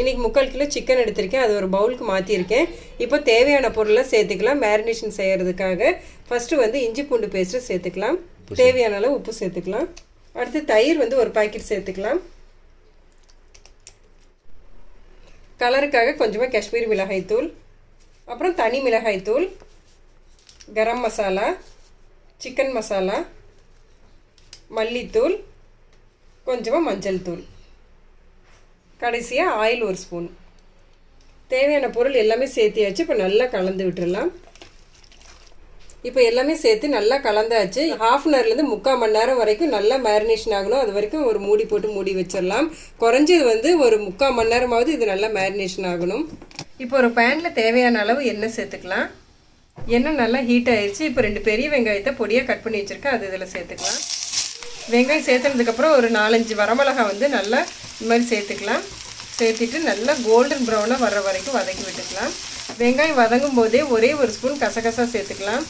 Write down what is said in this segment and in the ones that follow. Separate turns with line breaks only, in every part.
இன்றைக்கி முக்கால் kilo chicken எடுத்திருக்கேன். அது ஒரு பவுலுக்கு மாற்றிருக்கேன் இப்போ தேவையான பொருளை சேர்த்துக்கலாம். மேரினேஷன் செய்கிறதுக்காக ஃபஸ்ட்டு வந்து இஞ்சி பூண்டு பேஸ்ட்டு சேர்த்துக்கலாம். தேவையான அளவு உப்பு சேர்த்துக்கலாம். அடுத்து தயிர் வந்து ஒரு பாக்கெட் சேர்த்துக்கலாம். கலருக்காக கொஞ்சமாக காஷ்மீர் மிளகாய் தூள். அப்புறம் தனி மிளகாய் தூள். கரம் மசாலா. சிக்கன் மசாலா. மல்லித்தூள். கொஞ்சமாக மஞ்சள் தூள். கடைசியாக ஆயில் ஒரு ஸ்பூன் தேவையான பொருள் எல்லாமே சேர்த்தியாச்சு இப்போ நல்லா கலந்து விட்டுடலாம் இப்போ எல்லாமே சேர்த்து நல்லா கலந்தாச்சு. ஹாஃப் அன் ஹவர்லேருந்து முக்கால் மணி நேரம் வரைக்கும் நல்லா மேரினேஷன் ஆகணும். அது வரைக்கும் ஒரு மூடி போட்டு மூடி வச்சிடலாம் குறைஞ்சது வந்து ஒரு முக்கால் மணி நேரமாவது இது நல்லா மேரினேஷன் ஆகணும். இப்போ ஒரு பேனில் தேவையான அளவு எண்ணெய் சேர்த்துக்கலாம். எண்ணெய் நல்லா ஹீட் ஆயிடுச்சு இப்போ ரெண்டு பெரிய வெங்காயத்தை பொடியாக கட் பண்ணி வச்சுருக்கேன். அது இதில் சேர்த்துக்கலாம். வெங்காயம் சேர்த்துனதுக்கப்புறம் ஒரு நாலஞ்சு வரமிளகா வந்து நல்லா இந்த மாதிரி சேர்த்துக்கலாம். சேர்த்துட்டு நல்லா கோல்டன் ப்ரௌனாக வர்ற வரைக்கும் வதக்கி விட்டுக்கலாம். வெங்காயம் வதங்கும் போதே ஒரே ஒரு ஸ்பூன் கசகசா சேர்த்துக்கலாம்.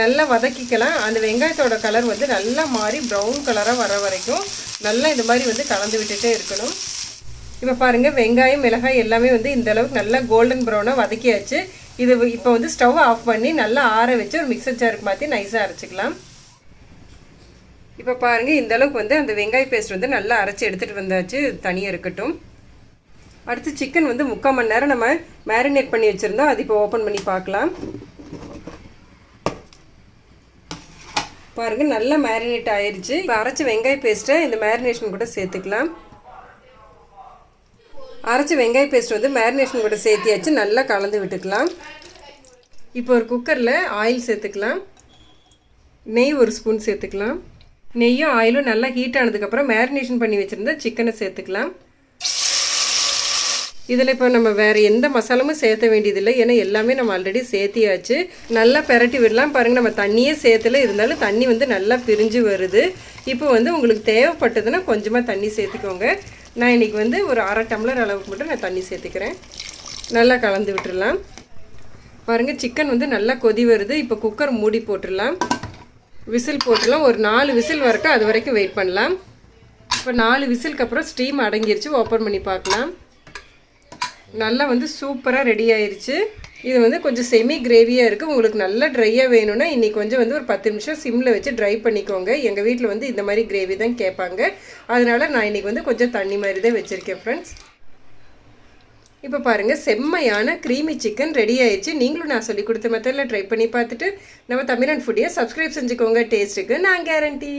நல்லா வதக்கிக்கலாம். அந்த வெங்காயத்தோட கலர் வந்து நல்லா மாறி ப்ரௌன் கலராக வர வரைக்கும் நல்லா இந்த மாதிரி வந்து கலந்து விட்டுட்டே இருக்கணும். இப்போ பாருங்கள் வெங்காயம் மிளகாய் எல்லாமே வந்து இந்த அளவுக்கு நல்லா கோல்டன் ப்ரௌனாக வதக்கியாச்சு. இது இப்போ வந்து ஸ்டவ் ஆஃப் பண்ணி நல்லா ஆற வச்சு ஒரு மிக்சர் ஜாருக்கு மாற்றி நைஸாக அரைச்சிக்கலாம். இப்போ பாருங்கள் இந்த அளவுக்கு வந்து அந்த வெங்காய பேஸ்ட் வந்து நல்லா அரைச்சி எடுத்துகிட்டு வந்தாச்சு தனியாக இருக்கட்டும். அடுத்து சிக்கன் வந்து முக்கால் மணி நேரம் நம்ம மேரினேட் பண்ணி வச்சுருந்தோம். அது இப்போ ஓப்பன் பண்ணி பார்க்கலாம். பாருங்கள் நல்லா மேரினேட் ஆயிடுச்சு இப்போ அரைச்ச வெங்காய பேஸ்ட்டை இந்த மேரினேஷன் கூட சேர்த்துக்கலாம். அரைச்ச வெங்காய பேஸ்ட் வந்து மேரினேஷன் கூட சேர்த்தியாச்சு. நல்லா கலந்து விட்டுக்கலாம். இப்போ ஒரு குக்கரில் ஆயில் சேர்த்துக்கலாம். நெய் ஒரு ஸ்பூன் சேர்த்துக்கலாம். நெய்யும் ஆயிலும் நல்லா ஹீட் ஆனதுக்கப்புறம் மேரினேஷன் பண்ணி வச்சுருந்தா சிக்கனை சேர்த்துக்கலாம். இதில் இப்போ நம்ம வேறு எந்த மசாலாவும் சேர்த்த வேண்டியதில்லை. ஏன்னா எல்லாமே நம்ம ஆல்ரெடி சேர்த்தியாச்சு. நல்லா பெரட்டி விடலாம். பாருங்கள் நம்ம தண்ணியே சேர்த்துல. இருந்தாலும் தண்ணி வந்து நல்லா பிரிஞ்சு வருது. இப்போ வந்து உங்களுக்கு தேவைப்பட்டதுன்னா கொஞ்சமாக தண்ணி சேர்த்துக்கோங்க. நான் இன்றைக்கி வந்து ஒரு அரை டம்ளர் அளவுக்கு மட்டும் நான் தண்ணி சேர்த்துக்கிறேன். நல்லா கலந்து விட்டுடலாம் பாருங்கள் சிக்கன் வந்து நல்லா கொதி வருது. இப்போ குக்கர் மூடி போட்டுடலாம் விசில் போட்டுலாம். ஒரு நாலு விசில் வரைக்கும் அது வரைக்கும் வெயிட் பண்ணலாம். இப்போ நாலு விசிலுக்கு அப்புறம் ஸ்டீம் அடங்கிருச்சு. ஓப்பன் பண்ணி பார்க்கலாம். நல்லா வந்து சூப்பராக ரெடி ஆயிடுச்சு இது வந்து கொஞ்சம் செமி கிரேவியாக இருக்குது உங்களுக்கு நல்லா ட்ரையாக வேணும்னா இன்றைக்கி கொஞ்சம் வந்து ஒரு பத்து நிமிஷம் சிம்மில் வச்சு ட்ரை பண்ணிக்கோங்க. எங்கள் வீட்டில் வந்து இந்த மாதிரி கிரேவி தான் கேட்பாங்க. அதனால் நான் இன்றைக்கி வந்து கொஞ்சம் தண்ணி மாதிரி தான் வச்சுருக்கேன் ஃப்ரெண்ட்ஸ் இப்போ பாருங்கள் செம்மையான க்ரீமி சிக்கன் ரெடி ஆயிடுச்சு. நீங்களும் நான் சொல்லி கொடுத்த மெத்தடில் ட்ரை பண்ணி பார்த்துட்டு நம்ம தமிழன் ஃபுட்டியை சப்ஸ்கிரைப் செஞ்சுக்கோங்க. டேஸ்ட்டுக்கு நான் கேரண்டி